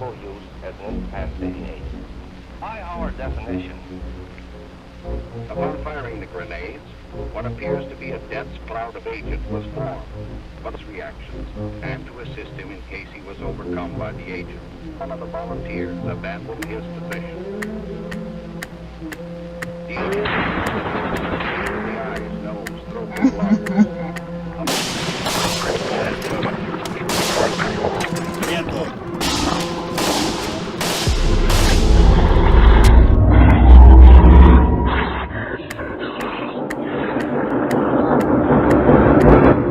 use as an past 88. By our definition, Upon firing the grenades, what appears to be a dense cloud of agent was formed. But reactions, and to assist him in case he was overcome by the agent, one of the volunteers abandoned his position.